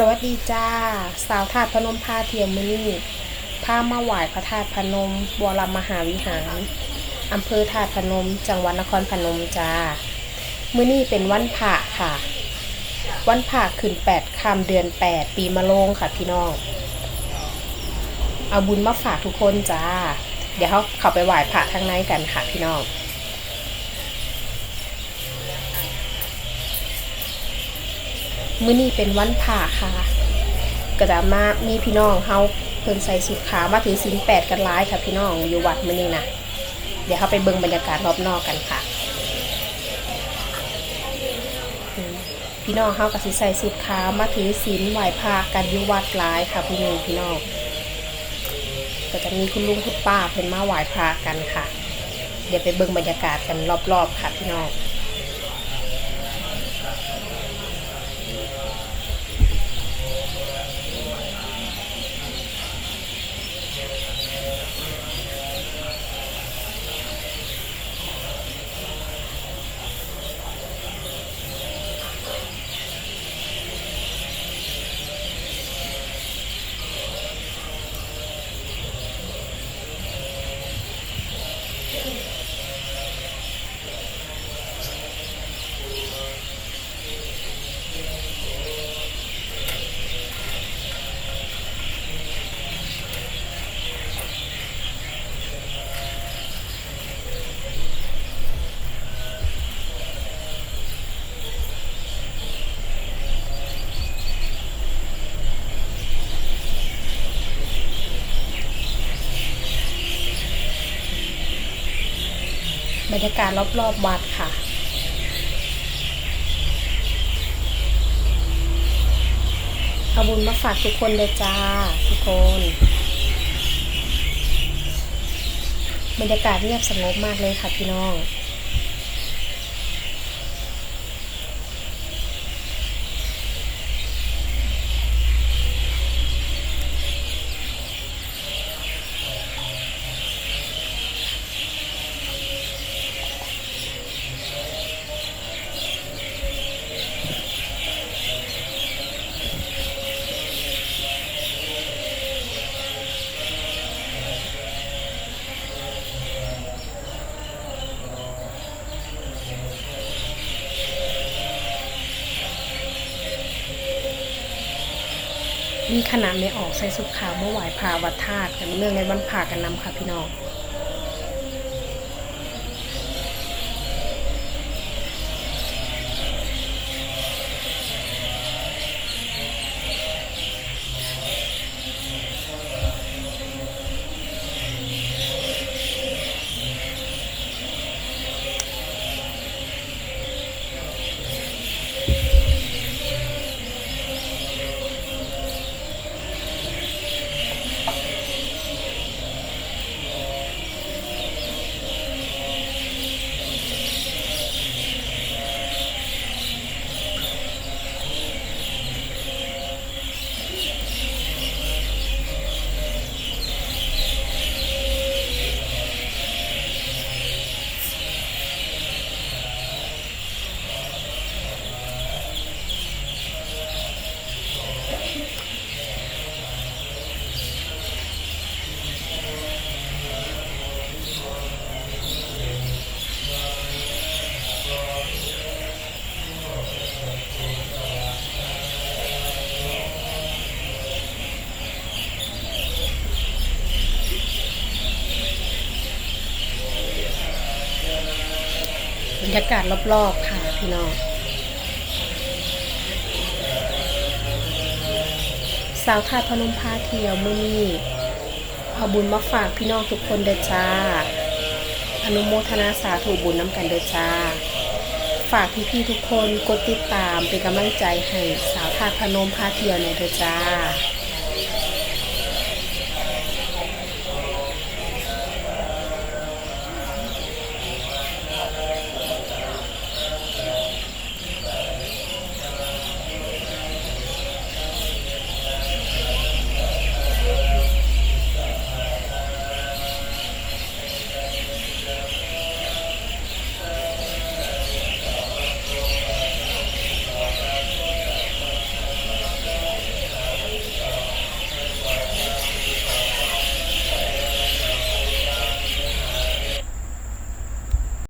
สวัสดีจ้า สาวธาตุพนมพาเทียมมือนี่พามาไหว้พระธาตุพนมบวรมหาวิหารอำเภอธาตุพนม จังหวัดนครพนมจ้า มือนี้เป็นวันพระค่ะ วันพระขึ้นแปดค่ำเดือนแปดปีมะโรงค่ะพี่น้อง เอาบุญมาฝากทุกคนจ้า เดี๋ยวเขาเข้าไปไหว้พระทางในกันค่ะพี่น้อง มื้อนี้เป็นวันผ่าค่ะก็จะมามีพี่น้องเฮาเพิ่นใส่สุดขาวมาถือศีลแปดกันร้ายค่ะ พี่น้องอยู่วัดมื้อนี้นะเดี๋ยวเขาไปเบิ่งบรรยากาศรอบนอกกันค่ะ พี่น้องเฮาก็สิใส่สุดขาวมาถือศีลไหว้พระกันอยู่วัดร้ายค่ะพี่น้องพี่น้องก็จะมีคุณลุงคุณป้าเพิ่นมาไหว้พระกันค่ะ เดี๋ยวไปเบิ่งบรรยากาศกันรอบๆค่ะพี่น้อง บรรยากาศรอบๆวัดค่ะเอาบุญมาฝากทุกคนเลยจ้า ทุกคน บรรยากาศเงียบสงบมากเลยค่ะพี่น้อง มีขนาดไม่ออกใส่สุดขาวเมื่อไหวพาวัดธาตุกันเนื่องในวันผ่ากันนำค่ะพี่น้อง บรรยากาศรอบๆค่ะพี่น้องสาวทาตุพนมพาเที่ยวมื้อนี้เอาบุญมาฝากพี่น้องทุกคนเด้อจ้า อนุโมทนาสาธุบุญน้ำกันเด้อจ้า ฝากพี่ๆทุกคนกดติดตามเป็นกำลังใจให้สาวทาพนมพาเที่ยวในเด้อจ้า